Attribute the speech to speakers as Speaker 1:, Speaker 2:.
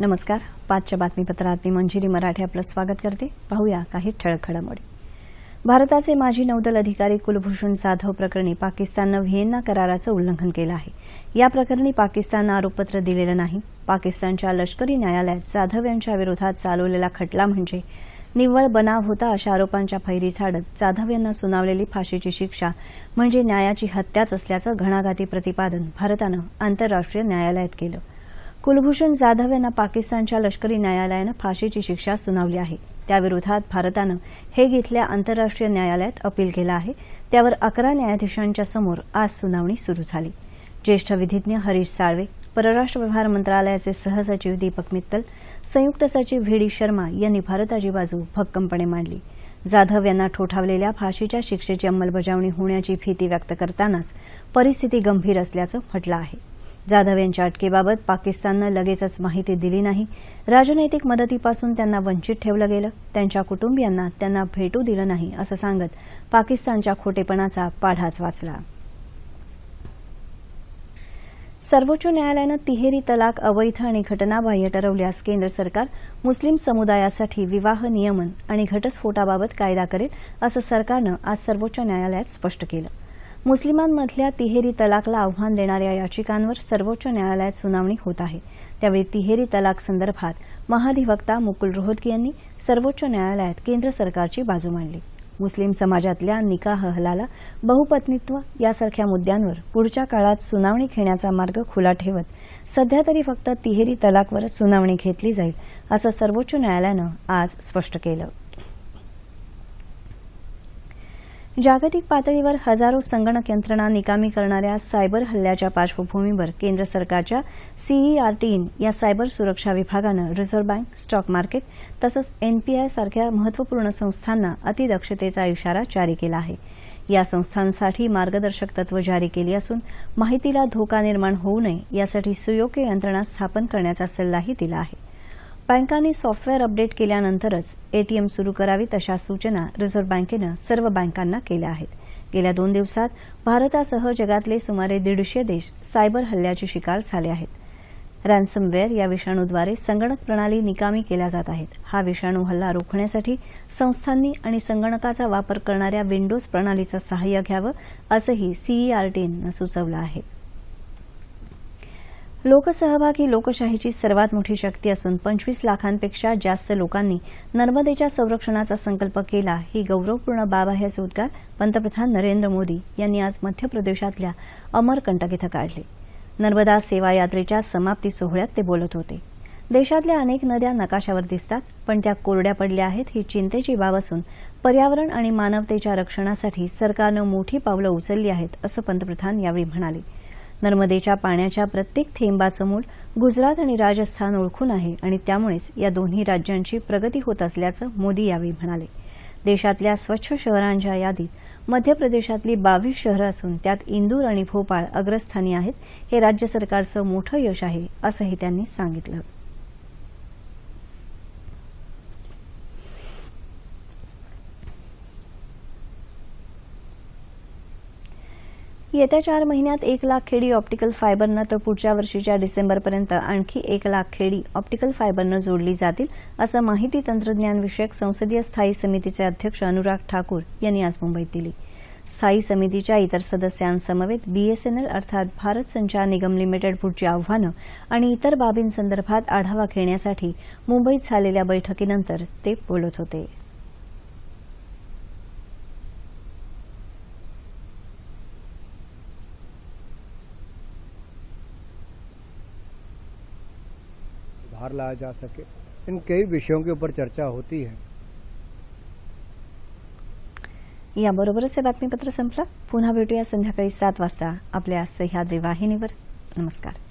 Speaker 1: नमस्कार. पाचच्या बातमीपत्रात मी मंजिरी मराठे आपलं स्वागत करते. पाहूया काही ठळक घडामोडी. भारताचे माजी नौदल अधिकारी कुलभूषण जाधव प्रकरणी पाकिस्ताननं व्हिएन्ना कराराचं उल्लंघन केलं आहे. या प्रकरणी पाकिस्ताननं आरोपपत्र दिलेलं नाही. पाकिस्तानच्या लष्करी न्यायालयात जाधव यांच्या विरोधात चालवलेला खटला म्हणजे निव्वळ बनाव होता अशा आरोपांच्या फैरी झाडत जाधव यांना सुनावलेली फाशीची शिक्षा म्हणजे न्यायाची हत्याच असल्याचं घणाघाती प्रतिपादन भारतानं आंतरराष्ट्रीय न्यायालयात केलं. कुलभूषण जाधव यांना पाकिस्तानच्या लष्करी न्यायालयानं फाशीची शिक्षा सुनावली आहे. त्याविरोधात भारतानं हेग इथल्या आंतरराष्ट्रीय न्यायालयात अपील केलं आहे. त्यावर अकरा न्यायाधीशांच्या समोर आज सुनावणी सुरू झाली. ज्येष्ठ विधिज्ञ हरीश साळवे परराष्ट्र व्यवहार मंत्रालयाचे सहसचिव दीपक मित्तल संयुक्त सचिव व्ही डी शर्मा यांनी भारताची बाजू भक्कमपणे मांडली. जाधव यांना ठोठावलेल्या फाशीच्या शिक्षेची अंमलबजावणी होण्याची भीती व्यक्त करतानाच परिस्थिती गंभीर असल्याचं म्हटलं आहे. जाधव यांच्या अटकेबाबत पाकिस्ताननं लगेचच माहिती दिली नाही. राजनैतिक मदतीपासून त्यांना वंचित ठेवलं गेलं. त्यांच्या कुटुंबियांना त्यांना भेटू दिलं नाही असं सांगत पाकिस्तानच्या खोटेपणाचा पाढाच वाचला. सर्वोच्च न्यायालयानं तिहेरी तलाक अवैध आणि घटनाबाह्य ठरवल्यास केंद्र सरकार मुस्लिम समुदायासाठी विवाह नियमन आणि घटस्फोटाबाबत कायदा करेल असं सरकारनं आज सर्वोच्च न्यायालयात स्पष्ट केलं. मुस्लिमांमधल्या तिहेरी तलाकला आव्हान देणाऱ्या याचिकांवर सर्वोच्च न्यायालयात सुनावणी होत आहे. त्यावेळी तिहेरी तलाक संदर्भात महाधिवक्ता मुकुल रोहतगी यांनी सर्वोच्च न्यायालयात केंद्र सरकारची बाजू मांडली. मुस्लिम समाजातल्या निकाह हलाला बहुपत्नीत्व यासारख्या मुद्द्यांवर पुढच्या काळात सुनावणी घेण्याचा मार्ग खुला ठेवत सध्या तरी फक्त तिहेरी तलाकवरच सुनावणी घेतली जाईल असं सर्वोच्च न्यायालयानं आज स्पष्ट केलं. जागतिक पातळीवर हजारो संगणक यंत्रणा निकामी करणाऱ्या सायबर हल्ल्याच्या पार्श्वभूमीवर केंद्र सरकारच्या सीईआरटी या सायबर सुरक्षा विभागानं रिझर्व्ह बँक स्टॉक मार्केट तसंच एनपीआय सारख्या महत्त्वपूर्ण संस्थांना अतिदक्षतेचा इशारा जारी केला आहे. या संस्थांसाठी मार्गदर्शक तत्व जारी केली असून माहितीला धोका निर्माण होऊ नये यासाठी सुयोग्य यंत्रणा स्थापन करण्याचा सल्लाही दिला आहे. बँकांनी सॉफ्टवेअर अपडेट केल्यानंतरच एटीएम सुरू करावीत अशा सूचना रिझर्व्ह बँकेनं सर्व बँकांना केल्या आहेत. गेल्या दोन दिवसात भारतासह जगातले सुमारे दीडशे देश सायबर हल्ल्याची शिकार झाले आहेत. रॅन्समवेअर या विषाणूद्वारे संगणक प्रणाली निकामी केल्या जात आहेत. हा विषाणू हल्ला रोखण्यासाठी संस्थांनी आणि संगणकाचा वापर करणाऱ्या विंडोज प्रणालीचं सहाय्य घ्यावं असंही सीईआरटीनं सुचवलं आहे. लोकसहभागी लोकशाहीची सर्वात मोठी शक्ती असून पंचवीस लाखांपेक्षा जास्त लोकांनी नर्मदेच्या संरक्षणाचा संकल्प केला. ही गौरवपूर्ण बाब आहे असे उद्गार पंतप्रधान नरेंद्र मोदी यांनी आज मध्य प्रदेशातल्या अमरकंटक इथं काढले. नर्मदा सेवा यात्रेच्या समाप्ती सोहळ्यात ते बोलत होते. देशातल्या अनेक नद्या नकाशावर दिसतात पण त्या कोरड्या पडल्या आहेत ही चिंतेची बाब असून पर्यावरण आणि मानवतेच्या रक्षणासाठी सरकारनं मोठी पावलं उचलली आहेत असं पंतप्रधान यावेळी म्हणाले. नर्मदेच्या पाण्याच्या प्रत्येक थेंबाचं मूळ गुजरात आणि राजस्थान ओळखून आहे आणि त्यामुळेच या दोन्ही राज्यांची प्रगती होत असल्याचं मोदी यावेळी म्हणाले. देशातल्या स्वच्छ शहरांच्या यादीत मध्य प्रदेशातली बावीस शहरं असून त्यात इंदूर आणि भोपाळ अग्रस्थानी आहेत हे राज्य सरकारचं मोठं यश आहे असंही त्यांनी सांगितलं. येत्या चार महिन्यात एक लाख खेडी ऑप्टिकल फायबरनं तर पुढच्या वर्षीच्या डिसेंबरपर्यंत आणखी एक लाख खेडी ऑप्टिकल फायबरनं जोडली जातील असं माहिती तंत्रज्ञानविषयक संसदीय स्थायी समितीचे अध्यक्ष अनुराग ठाकूर यांनी आज मुंबईत दिली. स्थायी समितीच्या इतर सदस्यांसमवेत बीएसएनएल अर्थात भारत संचार निगम लिमिटेड पुढची आव्हानं आणि इतर बाबींसंदर्भात आढावा घेण्यासाठी मुंबईत झालेल्या बैठकीनंतर ते बोलत होते.
Speaker 2: बाहर लाया जा सके। इन कई विषयों के ऊपर चर्चा होती है।
Speaker 1: याबरोबरच हे बातमीपत्र संपलं. पुन्हा भेटूया संध्याकाळी सात वाजता अपने सह्याद्री वाहिनीवर. नमस्कार.